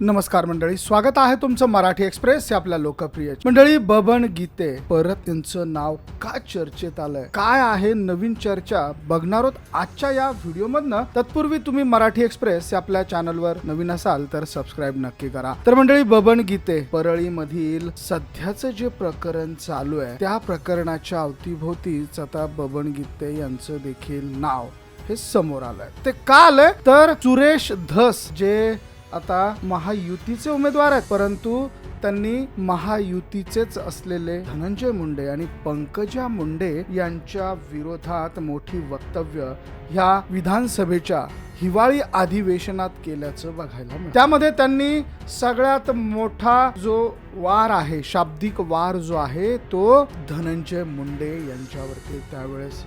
नमस्कार मंडळी स्वागत आहे तुमचं मराठी एक्सप्रेस हे आपल्या लोकप्रिय मंडळी बबन गीते परत यांचं नाव का चर्चेत आलंय? काय आहे नवीन चर्चा? बघणार आहोत आजच्या या व्हिडिओ मधनं तत्पूर्वी तुम्ही मराठी एक्सप्रेस या आपल्या चॅनलवर नवीन असाल तर सबस्क्राईब नक्की करा. तर मंडळी बबन गीते परळी मधील सध्याचं जे प्रकरण चालू आहे त्या प्रकरणाच्या अवतीभोवतीच आता बबन गीते यांचं देखील नाव हे समोर आलंय. ते का आलंय? तर सुरेश धस जे आता महायुतीचे उमेदवार आहेत परंतु त्यांनी महायुतीचेच असलेले धनंजय मुंडे आणि पंकजा मुंडे यांच्या विरोधात मोठी वक्तव्य ह्या विधानसभेच्या हिवाळी अधिवेशनात केल्याचं बघायला मिळतं. त्यामध्ये त्यांनी सगळ्यात मोठा जो वार आहे शाब्दिक वार जो आहे तो धनंजय मुंडे यांच्यावरती त्यावेळेस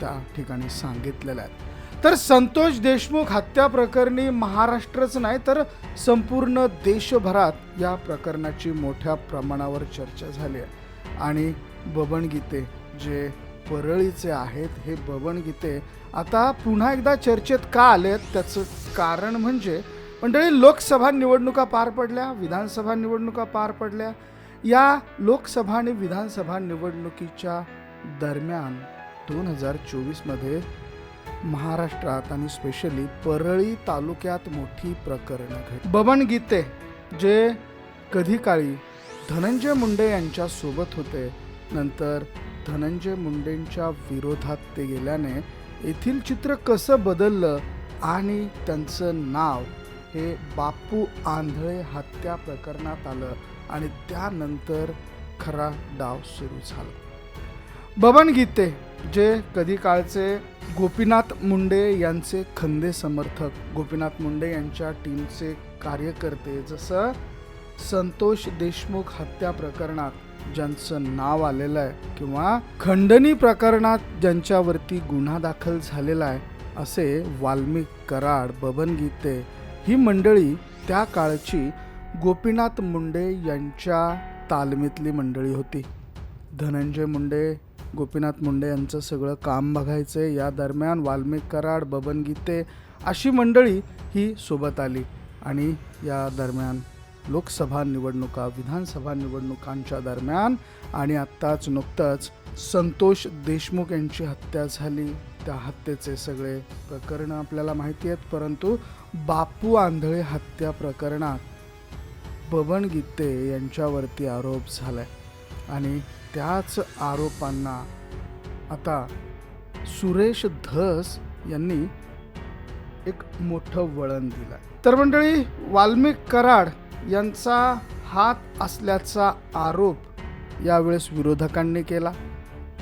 त्या ठिकाणी सांगितलेला आहे. तर संतोष देशमुख हत्या प्रकरणी महाराष्ट्रच नाही तर संपूर्ण देशभरात या प्रकरणाची मोठ्या प्रमाणावर चर्चा झाली आहे. आणि बबन गीते जे परळीचे आहेत हे बबन गीते आता पुन्हा एकदा चर्चेत का आलेत त्याचं कारण म्हणजे मंडळी लोकसभा निवडणुका पार पडल्या विधानसभा निवडणुका पार पडल्या. या लोकसभा आणि विधानसभा निवडणुकीच्या दरम्यान दोन हजार चोवीसमध्ये महाराष्ट्रात आणि स्पेशली परळी तालुक्यात मोठी प्रकरणं घडली. बबन गीते जे कधी काळी धनंजय मुंडे यांच्यासोबत होते नंतर धनंजय मुंडेंच्या विरोधात ते गेल्याने येथील चित्र कसं बदललं आणि त्यांचं नाव हे बापू आंधळे हत्या प्रकरणात आलं आणि त्यानंतर खरा डाव सुरू झाला. बबन गीते जे कधी काळचे गोपीनाथ मुंडे यांचे खंदे समर्थक. गोपीनाथ मुंडे यांच्या टीमचे कार्यकर्ते जसं संतोष देशमुख हत्या प्रकरणात ज्यांचं नाव आलेलं आहे किंवा खंडणी प्रकरणात ज्यांच्यावरती गुन्हा दाखल झालेला आहे असे वाल्मिक कराड बबन गीते ही मंडळी त्या काळची गोपीनाथ मुंडे यांच्या तालमीतली मंडळी होती. धनंजय मुंडे गोपीनाथ मुंडे यांचं सगळं काम बघायचं आहे. या दरम्यान वाल्मिक कराड बबन गीते अशी मंडळी ही सोबत आली. आणि या दरम्यान लोकसभा निवडणुका विधानसभा निवडणुकांच्या दरम्यान आणि आत्ताच नुकतंच संतोष देशमुख यांची हत्या झाली. त्या हत्येचे सगळे प्रकरण आपल्याला माहिती आहेत परंतु बापू आंधळे हत्या प्रकरणात बबन गीते यांच्यावरती आरोप झाला आहे आणि त्याच आरोपांना आता सुरेश धस यांनी एक मोठं वळण दिलं तर मंडळी वाल्मिक कराड यांचा हात असल्याचा आरोप यावेळेस विरोधकांनी केला.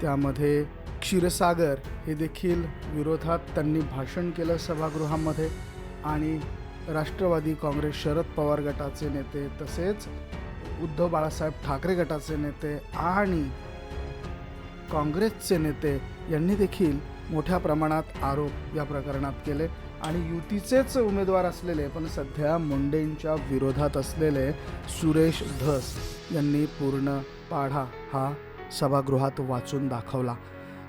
त्यामध्ये क्षीरसागर हे देखील विरोधात त्यांनी भाषण केलं सभागृहामध्ये आणि राष्ट्रवादी काँग्रेस शरद पवार गटाचे नेते तसेच उद्धव बाळासाहेब ठाकरे गटाचे नेते आणि काँग्रेसचे नेते यांनी देखील मोठ्या प्रमाणात आरोप या प्रकरणात केले. आणि युतीचेच उमेदवार असलेले पण सध्या मुंडेंच्या विरोधात असलेले सुरेश धस यांनी पूर्ण पाढा हा सभागृहात वाचून दाखवला.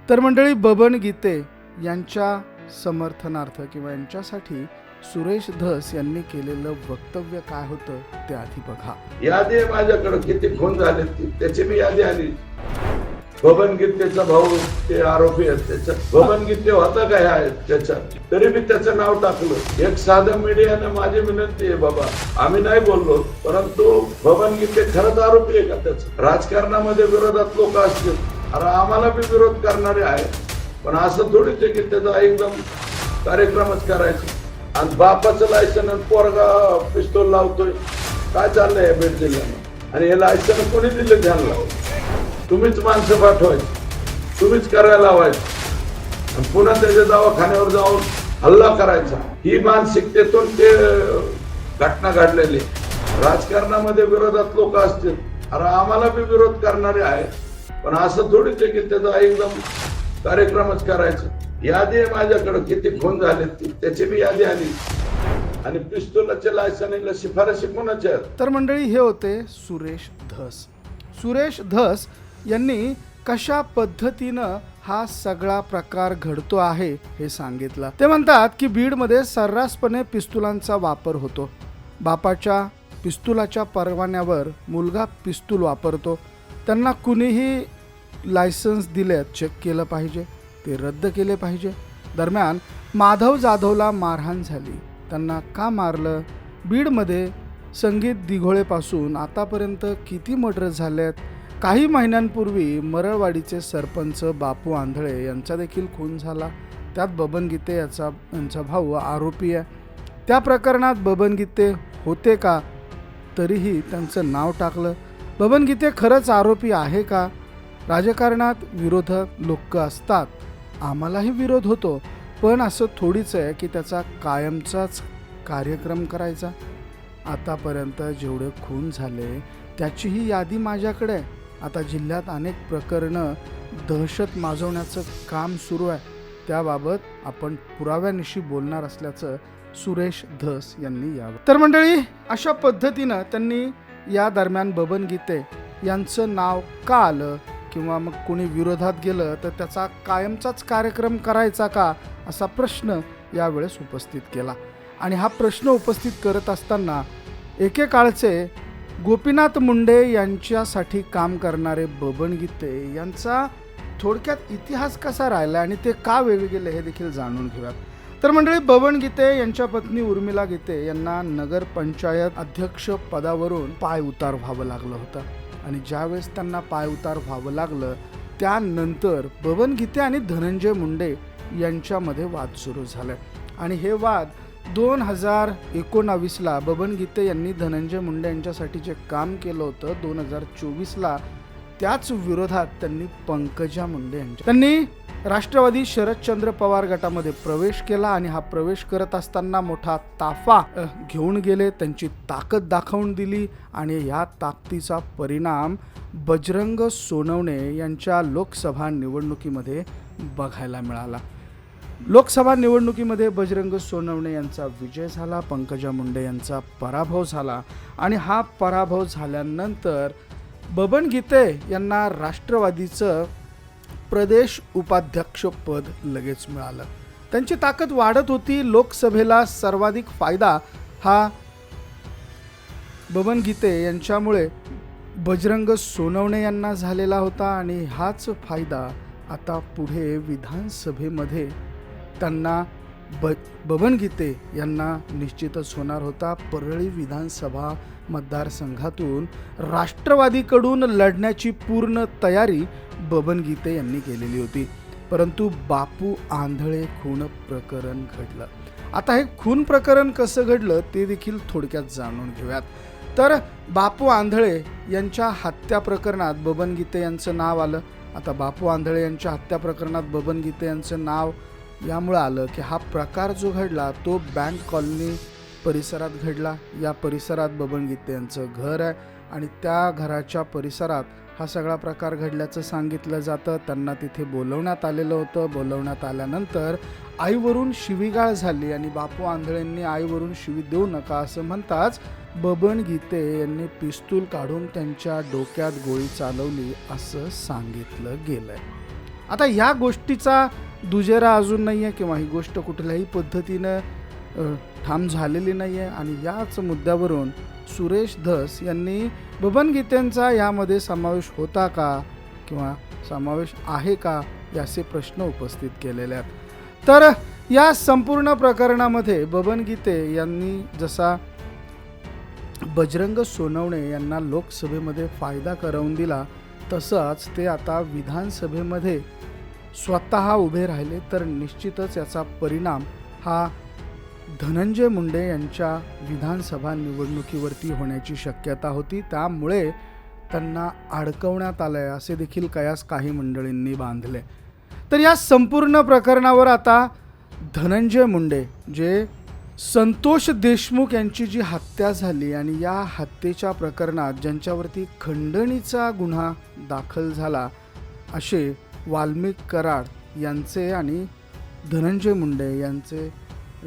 तर मंडळी बबन गीते यांच्या समर्थनार्थ किंवा यांच्यासाठी सुरेश धस यांनी केलेलं वक्तव्य काय होतं ते आधी बघा. यादी आहे माझ्याकडे किती खून झाले ती- त्याची मी यादी आली. बबन गीतेचा भाऊ ते आरोपी आहेत त्याच्यात. बबन गीते होता काय आहेत त्याच्यात? तरी मी त्याचं नाव टाकलं. एक साधं मीडियानं माझी विनंती आहे बाबा. आम्ही नाही बोललो परंतु बबन गीते खरंच आरोपी आहे का त्याचं? राजकारणामध्ये विरोधात लोक असतील. अरे आम्हाला बी विरोध करणारे आहेत. पण असं थोडीच आहे की त्याचा एकदम कार्यक्रमच करायचा. आणि बापाचं लायसन आणि पोरगा पिस्तोल लावतोय. काय चाललंय या बीड जिल्ह्यानं आणि हे लायसन कोणी दिले ध्यानला तुम्हीच माणसं पाठवायची. तुम्हीच करायला लावायचं. आणि पुन्हा त्याच्या दवाखान्यावर जाऊन हल्ला करायचा. ही मानसिकतेतून ते घटना घडलेली राजकारणामध्ये विरोधात लोक असतील. अरे आम्हाला बी विरोध करणारे आहेत. पण असं थोडीच आहे की त्याचा एकदम कार्यक्रमच करायचा. यादी आहे माझ्याकडं किती खून झाले त्याची बी यादी आली. आणि पिस्तुलाच्या लायसनीला शिफारशी कोणाच्या आहेत? तर मंडळी हे होते सुरेश धस. सुरेश धस यांनी कशा पद्धतीनं हा सगळा प्रकार घडतो आहे हे सांगितलं. ते म्हणतात की बीडमध्ये सर्रासपणे पिस्तुलांचा वापर होतो. बापाच्या पिस्तुलाच्या परवान्यावर मुलगा पिस्तूल वापरतो. त्यांना कुणीही लायसन्स दिलेत चेक केलं पाहिजे. ते रद्द केले पाहिजे. दरम्यान माधव जाधवला मारहाण झाली. त्यांना का मारलं? बीडमध्ये संगीत दिघोळेपासून आतापर्यंत किती मर्डर झालेत? काही महिन्यांपूर्वी मरळवाडीचे सरपंच बापू आंधळे यांचा देखील खून झाला. त्यात बबन गीते याचा यांचा भाऊ आरोपी आहे. त्या प्रकरणात बबन गीते होते का? तरीही त्यांचं नाव टाकलं. बबन गीते खरंच आरोपी आहे का? राजकारणात विरोधक लोक असतात. आम्हालाही विरोध होतो पण असं थोडीच आहे की त्याचा कायमचाच कार्यक्रम करायचा. आतापर्यंत जेवढे खून झाले त्याचीही यादी माझ्याकडे आहे. आता जिल्ह्यात अनेक प्रकरणं दहशत माजवण्याचं काम सुरू आहे. त्याबाबत आपण पुराव्यानिशी बोलणार असल्याचं सुरेश धस यांनी यावं. तर मंडळी अशा पद्धतीनं त्यांनी या दरम्यान बबन गीते यांचं नाव का आलं? किंवा मग कोणी विरोधात गेलं तर त्याचा कायमचाच कार्यक्रम करायचा का असा प्रश्न यावेळेस उपस्थित केला. आणि हा प्रश्न उपस्थित करत असताना एकेकाळचे गोपीनाथ मुंडे यांच्यासाठी काम करणारे बबन गीते यांचा थोडक्यात इतिहास कसा राहिला आणि ते का वेगळे गेले हे देखील जाणून घेऊयात. तर मंडळी बबन गीते यांच्या पत्नी उर्मिला गीते यांना नगर पंचायत अध्यक्ष पदावरून पाय उतार व्हावं लागलं होतं. आणि ज्यावेळेस त्यांना पाय उतार व्हावं लागलं त्यानंतर बबन गीते आणि धनंजय मुंडे यांच्यामध्ये वाद सुरू झाले. आणि हे वाद दोन हजार एकोणावीसला बबन गीते यांनी धनंजय मुंडे यांच्यासाठी जे काम केलं होतं दोन हजार चोवीसला त्याच विरोधात त्यांनी पंकजा मुंडे यांच्या त्यांनी राष्ट्रवादी शरदचंद्र पवार गटामध्ये प्रवेश केला आणि हा प्रवेश करत असताना मोठा ताफा घेऊन गेले. त्यांची ताकद दाखवून दिली आणि या ताकदीचा परिणाम बजरंग सोनवणे यांच्या लोकसभा निवडणुकीमध्ये बघायला मिळाला. लोकसभा निवडणुकीमध्ये बजरंग सोनवणे यांचा विजय झाला पंकजा मुंडे यांचा पराभव झाला आणि हा पराभव झाल्यानंतर बबन गीते यांना राष्ट्रवादीचं प्रदेश उपाध्यक्षपद लगेच मिळालं. त्यांची ताकद वाढत होती. लोकसभेला सर्वाधिक फायदा हा बबन गीते यांच्यामुळे. बजरंग सोनवणे यांना झालेला होता आणि हाच फायदा आता पुढे विधानसभेमध्ये त्यांना ब बबन गीते यांना निश्चितच होणार होता. परळी विधानसभा मतदारसंघातून राष्ट्रवादीकडून लढण्याची पूर्ण तयारी बबन गीते यांनी केलेली होती. परंतु बापू आंधळे खून प्रकरण घडलं. आता हे खून प्रकरण कसं घडलं ते देखील थोडक्यात जाणून घेऊयात. तर बापू आंधळे यांच्या हत्या प्रकरणात बबन गीते यांचं नाव आलं. आता बापू आंधळे यांच्या हत्या प्रकरणात बबन गीते यांचं नाव यामुळं आलं की हा प्रकार जो घडला तो बँक कॉलनी परिसरात घडला. या परिसरात बबन गीते यांचं घर आहे आणि त्या घराच्या परिसरात हा सगळा प्रकार घडल्याचं सांगितलं जातं. त्यांना तिथे बोलवण्यात आलेलं होतं. बोलवण्यात आल्यानंतर आईवरून शिवीगाळ झाली आणि बापू आंधळेंनी आईवरून शिवी देऊ नका असं म्हणताच बबन गीते यांनी पिस्तूल काढून त्यांच्या डोक्यात गोळी चालवली असं सांगितलं गेलंय. आता ह्या गोष्टीचा दुजेरा अजून नाही आहे किंवा ही गोष्ट कुठल्याही पद्धतीनं ठाम झालेली नाही आहे आणि याच मुद्द्यावरून सुरेश धस यांनी बबन यामध्ये समावेश होता का किंवा समावेश आहे का याचे प्रश्न उपस्थित केलेले आहेत. तर या संपूर्ण प्रकरणामध्ये बबन गीते यांनी जसा बजरंग सोनवणे यांना लोकसभेमध्ये फायदा करवून दिला तसंच ते आता विधानसभेमध्ये स्वतः उभे राहिले तर निश्चितच याचा परिणाम हा धनंजय मुंडे यांच्या विधानसभा निवडणुकीवरती होण्याची शक्यता होती. त्यामुळे त्यांना अडकवण्यात आलं आहे असे देखील कयास काही मंडळींनी बांधले. तर या संपूर्ण प्रकरणावर आता धनंजय मुंडे जे संतोष देशमुख यांची जी हत्या झाली आणि या हत्येच्या प्रकरणात ज्यांच्यावरती खंडणीचा गुन्हा दाखल झाला असे वाल्मिक कराड यांचे आणि धनंजय मुंडे यांचे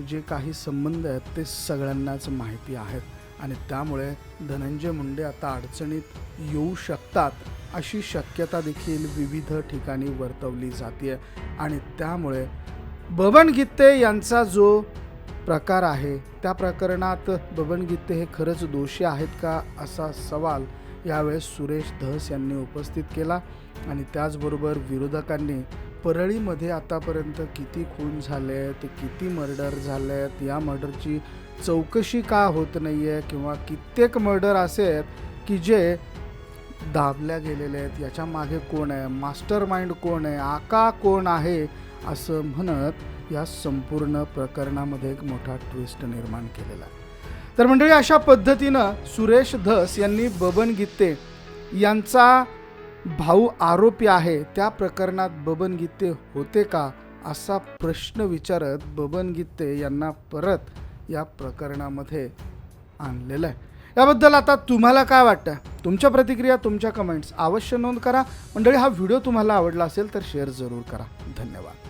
जे काही संबंध आहेत ते सगळ्यांनाच माहिती आहेत. आणि त्यामुळे धनंजय मुंडे आता अडचणीत येऊ शकतात अशी शक्यता देखील विविध ठिकाणी वर्तवली जाते आणि त्यामुळे बबन गीते यांचा जो प्रकार आहे त्या प्रकरणात बबन गीते हे खरंच दोषी आहेत का असा सवाल यावेळेस सुरेश धस यांनी उपस्थित केला. आणि त्याचबरोबर विरोधकांनी परळीमध्ये आतापर्यंत किती खून झाले आहेत किती मर्डर झाले आहेत या मर्डरची चौकशी का होत नाही आहे किंवा कित्येक मर्डर असे आहेत की जे दाबल्या गेलेले आहेत याच्या मागे कोण आहे मास्टर माइंड कोण आहे आका कोण आहे असं म्हणत या संपूर्ण प्रकरणामध्ये एक मोठा ट्विस्ट निर्माण केलेला आहे. तर मंडळी अशा पद्धतीनं सुरेश धस यांनी बबन गीते यांचा भाऊ आरोपी आहे त्या प्रकरणात बबन गीते होते का? असा प्रश्न विचारत बबन गीते यांना परत या प्रकरणामध्ये आणलेलं आहे. याबद्दल आता तुम्हाला काय वाटतं? तुमच्या प्रतिक्रिया तुमच्या कमेंट्स अवश्य नोंद करा. मंडळी हा व्हिडिओ तुम्हाला आवडला असेल तर शेअर जरूर करा. धन्यवाद.